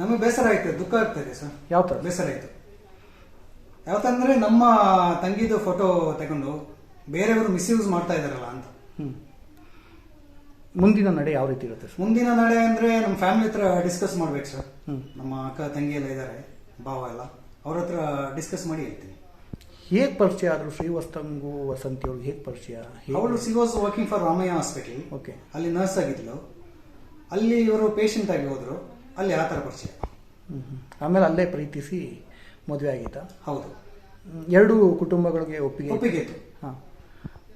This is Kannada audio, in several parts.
ನಮಗೆ ಬೇಸರ ಆಯ್ತು ದುಃಖ ಆಗ್ತದೆ ಸರ್. ಯಾವ ಥರ? ಬೇಸರ ಆಯ್ತು. ಯಾವತ್ತಂದ್ರೆ ನಮ್ಮ ತಂಗಿದು ಫೋಟೋ ತಗೊಂಡು ಬೇರೆಯವರು ಮಿಸ್ಯೂಸ್ ಮಾಡ್ತಾ ಇದಾರಲ್ಲ ಅಂತ. ಮುಂದಿನ ನಡೆ ಯಾವ ರೀತಿ ಇರುತ್ತೆ ಸರ್? ಮುಂದಿನ ನಡೆ ಅಂದ್ರೆ ನಮ್ಮ ಫ್ಯಾಮಿಲಿ ಹತ್ರ ಡಿಸ್ಕಸ್ ಮಾಡ್ಬೇಕು ಸರ್. ನಮ್ಮ ಅಕ್ಕ ತಂಗಿ ಎಲ್ಲ ಇದ್ದಾರೆ ಭಾವ ಎಲ್ಲ ಅವ್ರ ಹತ್ರ ಡಿಸ್ಕಸ್ ಮಾಡಿ ಹೇಳ್ತೀನಿ. ಹೇಗೆ ಪರಿಚಯ ಆದರು ಶ್ರೀವಸ್ತಂಗು ವಸಂತಿ ಅವ್ರಿಗೆ ಹೇಗೆ ಪರಿಚಯ? ಅವಳು she was working for Ramaiah hospital okay ಅಲ್ಲಿ ನರ್ಸ್ ಆಗಿದ್ಲು. ಅಲ್ಲಿ ಇವರು ಪೇಷಂಟ್ ಆಗಿ ಹೋದ್ರು. ಅಲ್ಲಿ ಆ ಥರ ಪರಿಚಯ. ಆಮೇಲೆ ಅಲ್ಲೇ ಪ್ರೀತಿಸಿ ಮದುವೆ ಆಗಿತ್ತಾ? ಹೌದು. ಎರಡು ಕುಟುಂಬಗಳಿಗೆ ಒಪ್ಪಿಗೆ ಒಪ್ಪಿಗೆ ಇತ್ತು. ಹಾಂ.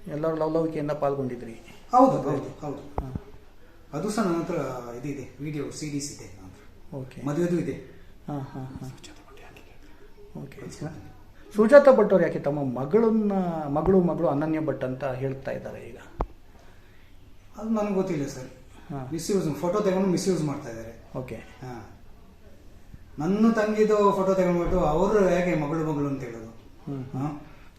ಎಲ್ಲರೂ ಲವಲವಿಕೆಯಿಂದ ಪಾಲ್ಗೊಂಡಿದ್ರಿ. ಹೌದು ಹೌದು ಹೌದು. ಹಾಂ ಅದು ಸಹ ನನ್ನ ಹತ್ರ ಇದಿದೆ ವಿಡಿಯೋ ಸೀರೀಸ್ ಇದೆ ನನ್ನ ಹತ್ರ. ಓಕೆ. ಮದುವೆದು ಇದೆ. ಹಾಂ ಹಾಂ ಹಾಂ. ಓಕೆ. ಸುಜಾತ ಭಟ್ ಅವ್ರು ಯಾಕೆ ತಮ್ಮ ಮಗಳನ್ನ ಮಗಳು ಮಗಳು ಅನನ್ಯ ಭಟ್ ಅಂತ ಹೇಳ್ತಾ ಇದ್ದಾರೆ ಈಗ? ಅದು ನನಗೆ ಗೊತ್ತಿಲ್ಲ ಸರ್. ಮಿಸ್ಯೂಸ್ ಫೋಟೋ ತಗೊಂಡು ಮಿಸ್ಯೂಸ್ ಮಾಡ್ತಾ ಇದ್ದಾರೆ. ಓಕೆ. ಹಾಂ. ನನ್ನ ತಂಗಿದು ಫೋಟೋ ತಗೊಂಡ್ಬಿಟ್ಟು ಅವರು ಹೇಗೆ ಮಗಳು ಮಗಳು ಅಂತ ಹೇಳೋದು?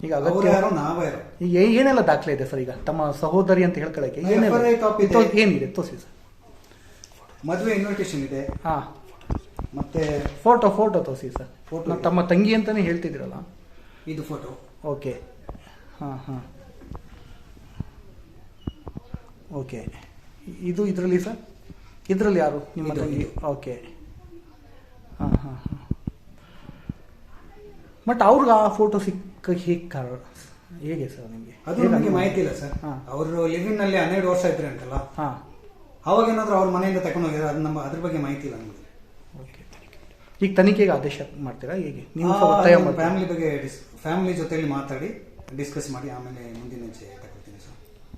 ಈಗ ಅವ್ರು ಯಾರು ನಾವೇ ಇರೋ ಈಗ ಏನೆಲ್ಲ ದಾಖಲೆ ಇದೆ ಸರ್ ಈಗ? ತಮ್ಮ ಸಹೋದರಿ ಅಂತ ಹೇಳ್ಕೊಳಕ್ಕೆ ಏನಿದೆ? ತೋರಿಸಿ ಸರ್. ಮದುವೆ ಇನ್ವಿಟೇಷನ್ ಇದೆ. ಹಾಂ. ಮತ್ತೆ ಫೋಟೋ ಫೋಟೋ ತೋರಿಸಿ ಸರ್. ಫೋಟೋ ತಮ್ಮ ತಂಗಿ ಅಂತಾನೆ ಹೇಳ್ತಿದ್ದೀರಲ್ಲ? ಇದು ಫೋಟೋ ಓಕೆ. ಹಾಂ ಹಾಂ. ಓಕೆ. ಇದು ಇದರಲ್ಲಿ ಸರ್? ಇದರಲ್ಲಿ ಯಾರು? ನಿಮ್ಮ ತಂಗಿ? ಓಕೆ. ಹಾಂ ಹಾಂ ಹಾಂ. ಬಟ್ ಅವ್ರಿಗೆ ಆ ಫೋಟೋ ಸಿಕ್ಕ ಹೇಗೆ ಕಾರಣ ಹೇಗೆ ಸರ್ ನಿಮಗೆ? ಅದು ನನಗೆ ಮಾಹಿತಿ ಇಲ್ಲ ಸರ್. ಹಾಂ. ಅವರು ಲಿವಿಂಗ್ನಲ್ಲಿ ಹನ್ನೆರಡು ವರ್ಷ ಇದ್ರೆ ಅಂತಲ್ಲ? ಹಾಂ. ಅವಾಗ ಏನಾದರೂ ಅವ್ರ ಮನೆಯಿಂದ ತಗೊಂಡು ಹೋಗಿದ್ರೆ ಅದು ನಮ್ಮ ಅದ್ರ ಬಗ್ಗೆ ಮಾಹಿತಿ ಇಲ್ಲ ನಮಗೆ. ಓಕೆ ಈಗ ತನಿಖೆಗೆ ಆದೇಶ ಮಾಡ್ತೀರಾ? ಹೇಗೆ? ನೀವು ಸಹ ಒತ್ತಾಯ ಮಾಡ್ತೀರಾ? ಫ್ಯಾಮಿಲಿ ಬಗ್ಗೆ ಫ್ಯಾಮಿಲಿ ಜೊತೆಯಲ್ಲಿ ಮಾತಾಡಿ ಡಿಸ್ಕಸ್ ಮಾಡಿ ಆಮೇಲೆ ಮುಂದಿನ ಹೆಜ್ಜೆ